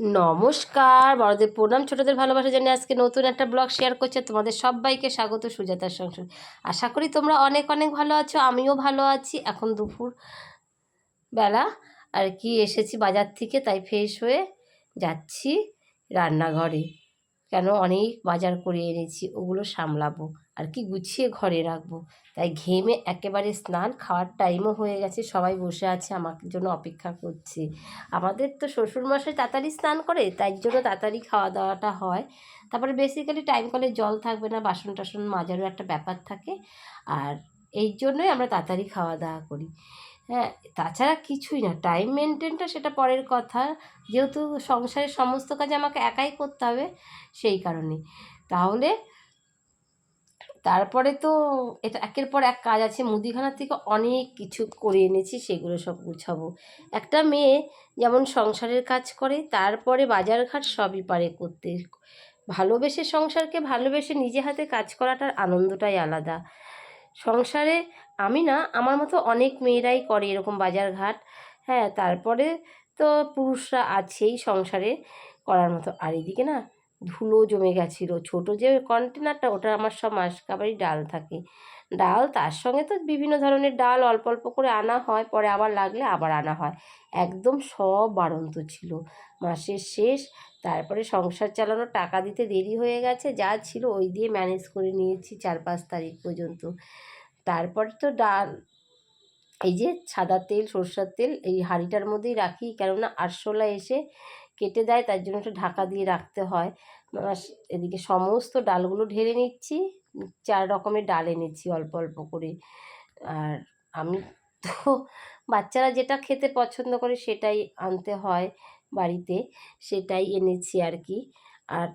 নমস্কার, বড়দের প্রণাম, ছোটদের ভালোবাসা জানি আজকে নতুন একটা ব্লগ শেয়ার করছে। তোমাদের সবাইকে স্বাগত সুজাতার সংসার আশা করি তোমরা অনেক অনেক ভালো আছো, আমিও ভালো আছি। এখন দুপুর বেলা, আর কি এসেছি বাজার থেকে, তাই ফ্রেশ হয়ে যাচ্ছি রান্নাঘরে। কেন অনেক বাজার করে এনেছি, ওগুলো সামলাবো। আর কি গুছিয়ে ঘরে রাখব। তাই ঘেমে একেবারে স্নান খাওয়ার টাইমও হয়ে গেছে, সবাই বসে আছে, আমার জন্য অপেক্ষা করছে। আমাদের তো শ্বশুরমশাই তাড়াতাড়ি স্নান করে, তাই জন্য তাড়াতাড়ি খাওয়া দাওয়াটা হয়। তারপরে বেসিক্যালি টাইম কলে জল থাকবে না, বাসন টাসন মাজারও একটা ব্যাপার থাকে। আর এই জন্যই আমরা তাড়াতাড়ি খাওয়া দাওয়া করি। হ্যাঁ তাছাড়া কিছুই না। টাইম মেনটেনটা সেটা পরের কথা। যেহেতু সংসারের সমস্ত কাজ আমাকে একাই করতে হবে, সেই কারণে তাহলে তারপরে তো এটা একের পর এক কাজ আছে। মুদিখানার থেকে অনেক কিছু করে এনেছি, সেগুলো সব গুছাবো। একটা মেয়ে যেমন সংসারের কাজ করে, তারপরে বাজারঘাট সবই পারে করতে। ভালোবেসে সংসারকে ভালোবেসে নিজে হাতে কাজ করাটার আনন্দটাই আলাদা। সংসারে আমি না, আমার মতো অনেক মেয়েরাই করে এরকম বাজার ঘাট হ্যাঁ তারপরে তো পুরুষরা আছেই সংসারে করার মতো। আর এদিকে না ধুলো জমে গেছিল। ছোটো যে কন্টেনারটা ওটা আমার সব মাসকাবারি ডাল থাকে। ডাল তার সঙ্গে তো বিভিন্ন ধরনের ডাল অল্প অল্প করে আনা হয়, পরে আবার লাগলে আবার আনা হয়। একদম সব বাড়ন্ত ছিল। মাসের শেষ, তারপরে সংসার চালানোর টাকা দিতে দেরি হয়ে গেছে, যা ছিল ওই দিয়ে ম্যানেজ করে নিয়েছি চার পাঁচ তারিখ পর্যন্ত। তারপর তো ডাল, এই যে সাদা তেল, সরষের তেল, এই হাঁড়িটার মধ্যেই রাখি, কেননা আরশোলা এসে কেটে দেয়, তার জন্য একটু ঢাকা দিয়ে রাখতে হয়। এদিকে সমস্ত ডালগুলো ঢেলে নিচ্ছি, চার রকমের ডাল এনেছি অল্প অল্প করে। আর আমি তো বাচ্চারা যেটা খেতে পছন্দ করে সেটাই আনতে হয় বাড়িতে, সেটাই এনেছি আর কি। আর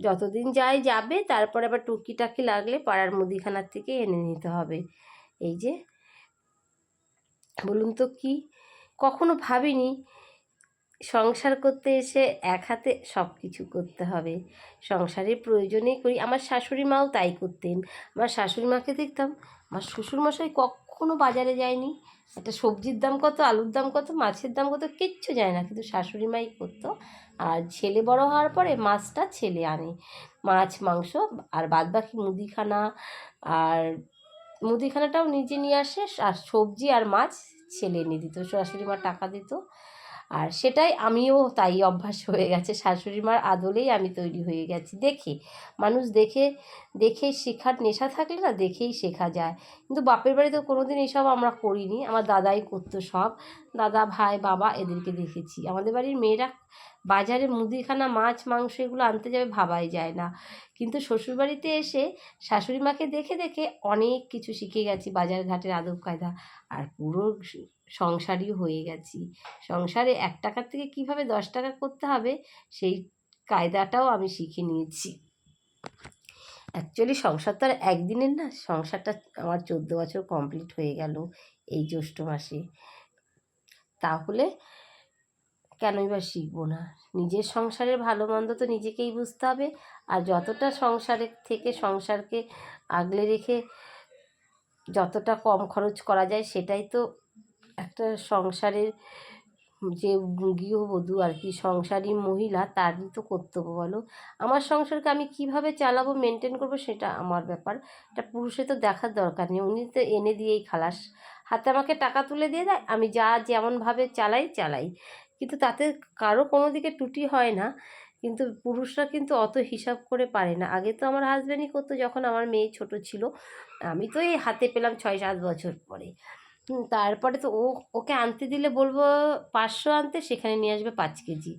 যতদিন যাই যাবে, তারপরে আবার টুকিটাকি লাগলে পাড়ার মুদিখানার থেকে এনে নিতে হবে। এই যে, বলুন তো কি? কখনো ভাবিনি সংসার করতে এসে এক হাতে সব কিছু করতে হবে। সংসারের প্রয়োজনেই করি। আমার শাশুড়ি মাও তাই করতেন। আমার শাশুড়ি মাকে দেখতাম, আমার শ্বশুরমশাই কখনো বাজারে যায়নি। একটা সবজির দাম কত, আলুর দাম কত, মাছের দাম কত, কিচ্ছু যায় না। কিন্তু শাশুড়ি মাই করতো। আর ছেলে বড় হওয়ার পরে মাছটা ছেলে আনে। মাছ, মাংস আর বাদবাকি মুদিখানা। আর মুদিখানাটাও নিজে নিয়ে আসে। আর সবজি আর মাছ ছেলে এনে দিত। শাশুড়ি মা টাকা দিত। আর সেটাই আমিও তাই অভ্যাস হয়ে গেছে। শাশুড়ি মার আদলেই আমি তৈরি হয়ে গেছি। দেখে, মানুষ দেখে দেখে শেখার নেশা থাকলে না দেখেই শেখা যায়। কিন্তু বাপের বাড়িতে কোনো দিন এসব আমরা করিনি। আমার দাদাই করতো সব। দাদা, ভাই, বাবা এদেরকে দেখেছি। আমাদের বাড়ির মেয়েরা বাজারে মুদিখানা, মাছ, মাংস এগুলো আনতে যাবে ভাবাই যায় না। কিন্তু শ্বশুরবাড়িতে এসে শাশুড়ি মাকে দেখে দেখে অনেক কিছু শিখে গেছি বাজার ঘাটের আদব কায়দা। আর পুরো সংসারই হয়ে গেছি। সংসারে এক টাকার থেকে কীভাবে দশ টাকা করতে হবে, সেই কায়দাটাও আমি শিখে নিয়েছি। অ্যাকচুয়ালি সংসার তো আর একদিনের না, সংসারটা আমার চোদ্দ বছর কমপ্লিট হয়ে গেল এই জ্যৈষ্ঠ মাসে। তাহলে কেনই বা শিখব না? নিজের সংসারের ভালো মন্দ তো নিজেকেই বুঝতে হবে। আর যতটা সংসারের থেকে সংসারকে আগলে রেখে যতটা কম খরচ করা যায়, সেটাই তো একটা সংসারের যে গৃহবধূ আর কি, সংসারী মহিলা, তারই তো কর্তব্য বলো। আমার সংসারকে আমি কীভাবে চালাবো মেনটেন করব, সেটা আমার ব্যাপার। এটা পুরুষে তো দেখার দরকার নেই। উনি তো এনে দিয়েই খালাস। হাতে আমাকে টাকা তুলে দিয়ে দেয়, আমি যা যেমনভাবে চালাই চালাই। কিন্তু তাতে কারও কোনো দিকে ত্রুটি হয় না। কিন্তু পুরুষরা কিন্তু অত হিসাব করে পারে না। আগে তো আমার হাজব্যান্ডই করতো যখন আমার মেয়ে ছোট ছিল। আমি তো এই হাতে পেলাম ছয় সাত বছর পরে। তারপরে তো ও, ওকে আনতে দিলে বলব, পাঁচশো আনতে, সেখানে নিয়ে আসবে পাঁচ কেজি।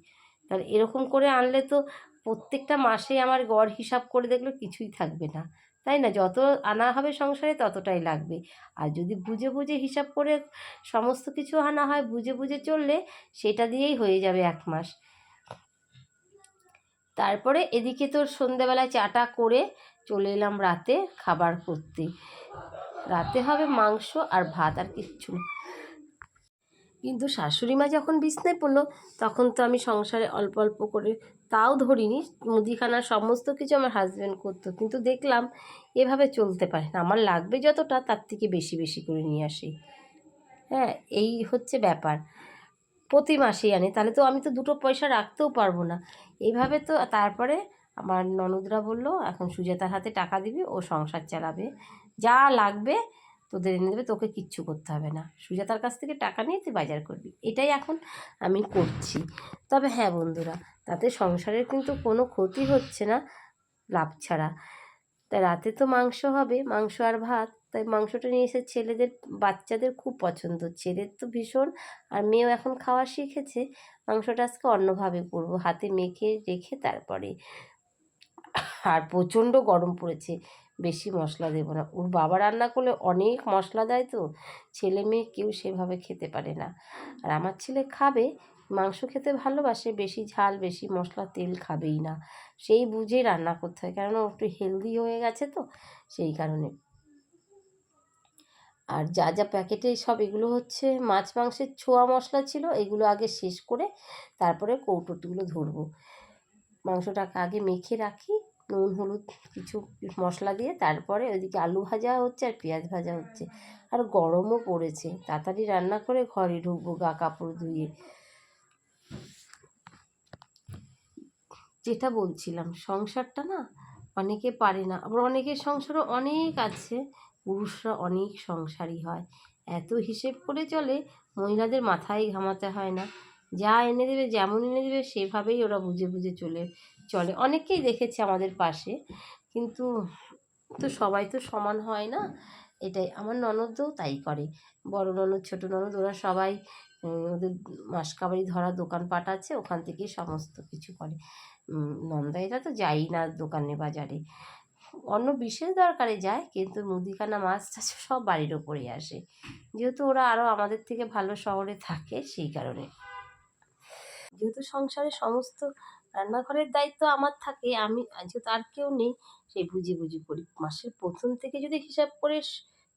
তাহলে এরকম করে আনলে তো প্রত্যেকটা মাসে আমার গড় হিসাব করে দেখলে কিছুই থাকবে না। তাই না? যত আনা হবে সংসারে ততটাই লাগবে। আর যদি বুঝে বুঝে হিসাব করে সমস্ত কিছু আনা হয়, বুঝে বুঝে চললে সেটা দিয়েই হয়ে যাবে এক মাস। তারপরে এদিকে তোর সন্ধেবেলায় চাটা করে চলে এলাম রাতে খাবার করতে। রাতে হবে মাংস আর ভাত আর কিচ্ছু না। কিন্তু শাশুড়ি মা যখন বিছনায় পড়ল, তখন তো আমি সংসারে অল্প অল্প করে তাও ধরিনি। মুদিখানা সমস্ত কিছু আমার হাজব্যান্ড করতো। কিন্তু দেখলাম এভাবে চলতে পারে না। আমার লাগবে যতটা, তার থেকে বেশি বেশি করে নিয়ে আসি। হ্যাঁ এই হচ্ছে ব্যাপার। প্রতি মাসেই আনি। তাহলে তো আমি তো দুটো পয়সা রাখতেও পারব না। এইভাবে তো তারপরে আমার ননদরা বলল, এখন সুজাতার হাতে টাকা দিবি, ও সংসার চালাবে। যা লাগবে তোদের এনে দেবে, তোকে কিচ্ছু করতে হবে না। সুজাতার কাছ থেকে টাকা নিয়ে তুই বাজার করবি। এটাই এখন আমি করছি। তবে হ্যাঁ বন্ধুরা, তাতে সংসারের কিন্তু কোনো ক্ষতি হচ্ছে না, লাভ ছাড়া। তা রাতে তো মাংস হবে, মাংস আর ভাত। তাই মাংসটা নিয়ে এসে ছেলেদের, বাচ্চাদের খুব পছন্দ। ছেলের তো ভীষণ, আর মেয়েও এখন খাওয়া শিখেছে। মাংসটা আজকে অন্যভাবে করব, হাতে মেখে রেখে তারপরে। আর প্রচণ্ড গরম পড়েছে। বেশি মশলা দেবো না। ওর বাবা রান্না করলে অনেক মশলা দেয় তো, ছেলে মেয়ে কেউ সেভাবে খেতে পারে না। আর আমার ছেলে খাবে, মাংস খেতে ভালোবাসে, বেশি ঝাল, বেশি মশলা, তেল খাবেই না। সেই বুঝে রান্না করতে হয়, কেননা একটু হেলদি হয়ে গেছে তো, সেই কারণে। আর যা যা প্যাকেটে সব এগুলো হচ্ছে, মাছ মাংসের ছোয়া মশলা ছিল, এগুলো আগে শেষ করে তারপরে কৌটোটিগুলো ধরবো। মাংসটাকে আগে মেখে রাখি নুন, হলুদ কিছু মশলা দিয়ে তারপরে ওইদিকে আলু ভাজা হচ্ছে আর পেঁয়াজ ভাজা হচ্ছে। আর গরমও পড়েছে। তাড়াতাড়ি রান্না করে ঘরে ঢুকবো গা কাপড় ধুয়ে। যেটা বলছিলাম, সংসারটা না অনেকে পারে না। আবার অনেকের সংসারও অনেক আছে। পুরুষরা অনেক সংসারই হয়। এত হিসেব করে চলে, মহিলাদের মাথায় ঘামাতে হয় না। যা এনে দেবে, যেমন এনে দেবে, সেভাবেই ওরা বুঝে বুঝে চলে চলে। অনেকেই দেখেছি আমাদের পাশে। কিন্তু তো সবাই তো সমান হয় না। এটাই। আমার ননদও তাই করে। বড় ননদ, ছোটো ননদ, ওরা সবাই ওদের মাসকাবারি ধরা দোকানপাট আছে, ওখান থেকেই সমস্ত কিছু করে। নন্দাইরা তো যাই না দোকানে, বাজারে। অন্য বিশেষ দরকারে যায়, কিন্তু মুদিখানা, মাছ টাছ সব বাড়ির ওপরেই আসে। যেহেতু ওরা আরও আমাদের থেকে ভালো শহরে থাকে, সেই কারণে। যেহেতু সংসারে সমস্ত রান্নাঘরের দায়িত্ব আমার থাকে, আমি যেহেতু আর কেউ নেই। সেই বুঝি বুঝি করি মাসের প্রথম থেকে যদি হিসাব করে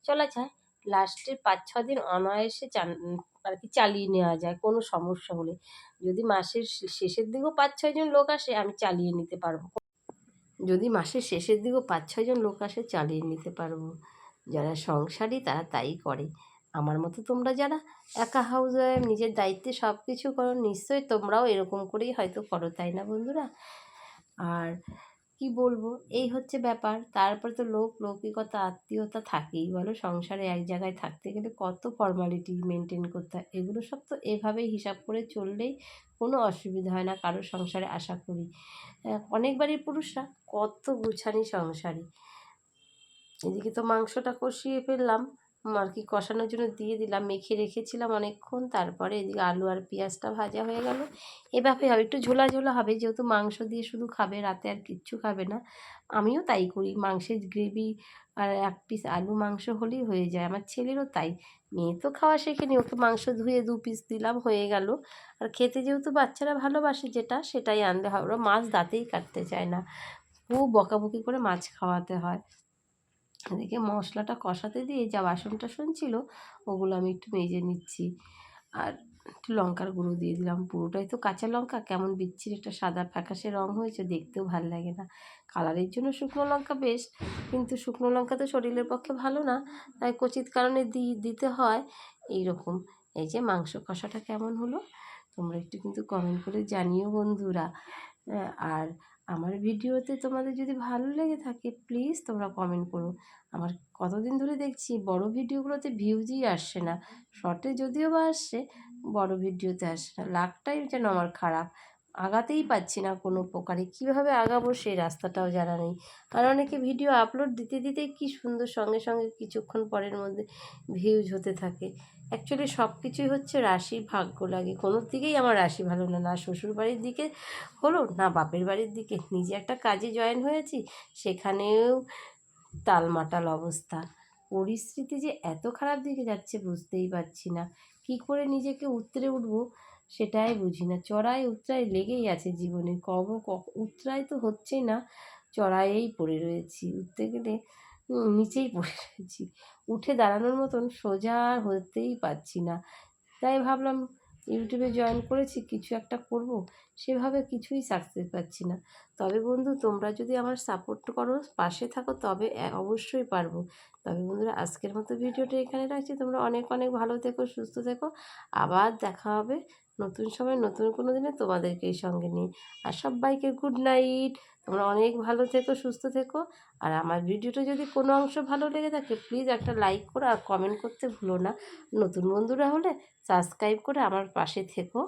চলা যায় লাস্টের পাঁচ, ছ দিন অনায়াসে আর কি চালিয়ে নেওয়া যায়, কোনো সমস্যা হলে। যদি মাসের শেষের দিকেও পাঁচ ছয়জন লোক আসে, আমি চালিয়ে নিতে পারব। যদি মাসের শেষের দিকেও পাঁচ ছয়জন লোক আসে, চালিয়ে নিতে পারব। যারা সংসারী তারা তাই করে। আমার মতো তোমরা যারা একা হাউস ওয়াইফ নিজের দায়িত্বে সব কিছু করো নিশ্চয়ই তোমরাও এরকম করেই হয়তো করো তাই না বন্ধুরা? আর কি বলব এই হচ্ছে ব্যাপার। তারপরে তো লোক লৌকিকতা আত্মীয়তা থাকেই বলো? সংসারে এক জায়গায় থাকতে গেলে কত ফর্মালিটি মেনটেন করতে হয়? এগুলো সব তো এভাবেই হিসাব করে চললেই কোনো অসুবিধা হয় না কারোর সংসারে আশা করি। আহ, অনেক বাড়ির পুরুষরা কত গুছানি সংসারে। এদিকে তো মাংসটা কষিয়ে ফেললাম। আর কি কষানোর জন্য দিয়ে দিলাম, মেখে রেখেছিলাম অনেকক্ষণ, তারপরে এদিকে আলু আর পেঁয়াজটা ভাজা হয়ে গেল। এভাবে হবে একটু ঝোলা ঝোলা হবে, যেহেতু মাংস দিয়ে শুধু খাবে, রাতে আর কিচ্ছু খাবে না। আমিও তাই করি, মাংসের গ্রেভি আর এক পিস আলু মাংস হলেই হয়ে যায়, আমার ছেলেরও তাই। মেয়ে তো খাওয়া শেখেনি, ওকে মাংস ধুয়ে দু পিস দিলাম, হয়ে গেল। আর খেতে যেহেতু বাচ্চারা ভালোবাসে যেটা, সেটাই আনতে হয়, ওরা মাছ দাঁতেই কাটতে চায় না। খুব বকাবকি করে মাছ খাওয়াতে হয়। এদিকে মশলাটা কষাতে দিয়ে যা বাসন টাসন ছিল, ওগুলো আমি একটু মেজে নিচ্ছি। আর একটু লঙ্কার গুঁড়ো দিয়ে দিলাম। পুরোটাই তো কাঁচা লঙ্কা, কেমন বিচ্ছিরি একটা সাদা ফ্যাকাশে রং হয়েছে, দেখতেও ভালো লাগে না। কালারের জন্য শুকনো লঙ্কা বেশ, কিন্তু শুকনো লঙ্কা তো শরীরের পক্ষে ভালো না, তাই কচিত কারণে দি, দিতে হয়। এই রকম এই যে মাংস কষাটা কেমন হলো, তোমরা একটু কিন্তু কমেন্ট করে জানিও বন্ধুরা। আর আমার ভিডিওতে তোমাদের যদি ভালো লেগে থাকে প্লিজ তোমরা কমেন্ট করো। আমার কতদিন ধরে দেখছি বড় ভিডিওগুলোতে ভিউজই আসছে না। শর্টে যদিও বা আসছে, বড় ভিডিওতে আসছে না। লাখটাই যেন আমার খারাপ। আগাতেই পাচ্ছি না কোনো প্রকারে কীভাবে আগাবো সেই রাস্তাটাও জানা নেই। আর অনেকে ভিডিও আপলোড দিতে দিতে কি সুন্দর সঙ্গে সঙ্গে কিছুক্ষণ পরের মধ্যে ভিউজ হতে থাকে। অ্যাকচুয়ালি সব কিছুই হচ্ছে রাশি ভাগ্য লাগে। কোনো দিকেই আমার রাশি ভালো না। না শ্বশুর বাড়ির দিকে হলো, না বাপের বাড়ির দিকে। নিজে একটা কাজে জয়েন হয়েছি, সেখানেও টালমাটাল অবস্থা। পরিস্থিতি যে এত খারাপ দিকে যাচ্ছে বুঝতেই পারছি না। কি করে নিজেকে উতরে উঠবো? সেটাই বুঝি না। চড়াই উতরাই লেগেই আছে জীবনে। কব ক- উতরাই তো হচ্ছেই না। চড়াইয়েই পড়ে রয়েছি। উঠতে গেলে নিচেই পড়ে রয়েছি। উঠে দাঁড়ানোর মতন সোজা হতেই পারছি না। তাই ভাবলাম, ইউটিউবে জয়েন করেছি, কিছু একটা করব। সেভাবে কিছুই সাকসেস পাচ্ছি না। তবে বন্ধু, তোমরা যদি আমার সাপোর্ট করো, পাশে থাকো, তবে অবশ্যই পারব। তবে বন্ধুরা আজকের মতো ভিডিওটা এখানে রাখছি। তোমরা অনেক অনেক ভালো থেকো, সুস্থ থেকো। আবার দেখা হবে নতুন সময়, নতুন কোনো দিনে তোমাদেরকেই সঙ্গে নিয়ে। আর সবাইকে গুড নাইট তোমরা অনেক ভালো থেকো, সুস্থ থেকো। আর আমার ভিডিওটা যদি কোনো অংশ ভালো লেগে থাকে প্লিজ একটা লাইক করো আর কমেন্ট করতে ভুলো না। নতুন বন্ধুরা হলে সাবস্ক্রাইব করে আমার পাশে থেকো।